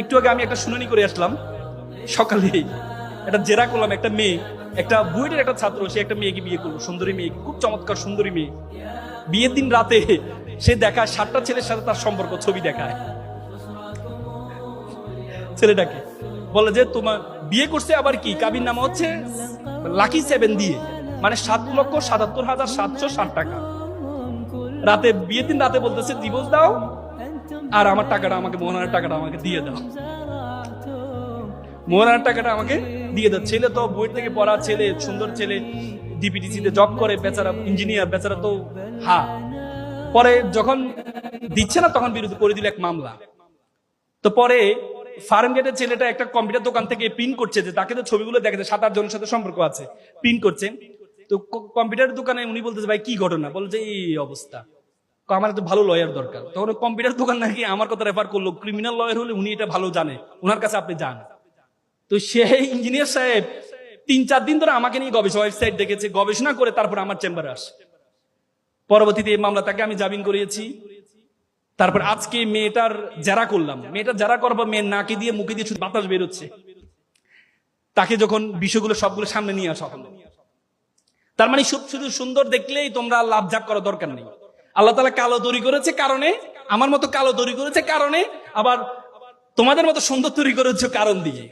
একটু আগে আমি একটা শুনানি করে আসলাম। সকালে একটা জেরা করলাম, একটা মেয়ে, একটা বুয়েটের একটা ছাত্র, সে একটা মেয়েকে বিয়ে করল, সুন্দরী মেয়ে, খুব চমৎকার সুন্দরী মেয়ে। বিয়ের দিন রাতে সে দেখায়, সাতটা ছেলের সাথে তার সম্পর্ক, ছবি দেখায়। ছেলেটাকে বলে যে, তোমার বিয়ে করছে আবার কি? কাবির নাম হচ্ছে লাকি সেভেন দিয়ে। মানে সাত লক্ষ সাতাত্তর হাজার সাতশো ষাট টাকা। রাতে, বিয়ের দিন রাতে বলতেছে দিবস দাও আর আমার টাকাটা আমাকে, মোহনার টাকাটা আমাকে দিয়ে দাও। মোহনার টাকাটা আমাকে দিয়ে দাও। ছেলে তো বই থেকে পড়া ছেলে, সুন্দর ছেলে ডিপিটিসি তে জব করে, বেচারা ইঞ্জিনিয়ার বেচারা তো হা। পরে যখন দিচ্ছে না, তখন বিরুদ্ধে করে দিল এক মামলা। তো পরে ফার্ম গেটের ছেলেটা একটা কম্পিউটার দোকান থেকে পিন করছে যে তাকে তো ছবিগুলো দেখাচ্ছে সাত আট জনের সাথে সম্পর্ক আছে পিন করছে। তো কম্পিউটার দোকানে উনি বলতেছে, ভাই, কি ঘটনা? বলছে, এই অবস্থা। আমার তো ভালো লয়ার দরকার। তখন কম্পিউটার দোকান নাকি আমার কথা রেফার করল ক্রিমিনাল লয়ার হলে উনি এটা ভালো জানে ওনার কাছে আপনি যান। তো সেই ইঞ্জিনিয়ার সাহেব তিন চার দিন ধরে আমাকে নিয়ে গবেষণা ওয়েবসাইট দেখেছে, গবেষণা করে তারপর আমার চেম্বারে আসে। পরবর্তীতে এই মামলা তাকে আমি জামিন করিয়েছি। তারপর আজকে মেয়েটার যারা করলাম। মেয়েটার যারা করব মেয়ের নাকে দিয়ে মুখে দিয়ে শুধু বাতাস বেরোচ্ছে। তাকে যখন বিষয়গুলো সবগুলো সামনে নিয়ে আসা হলো, তার মানে শুধু সুন্দর দেখলেই তোমরা লাভ ঝাপ করা দরকার নেই। আল্লাহ তালা কালো তৈরি করেছে কারণে, আমার মতো কালো তৈরি করেছে কারণে, আবার তোমাদের মতো সুন্দর তৈরি করেছে কারণ দিয়ে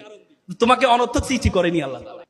তোমাকে অনর্থক সৃষ্টি করেনি আল্লাহ তাআলা।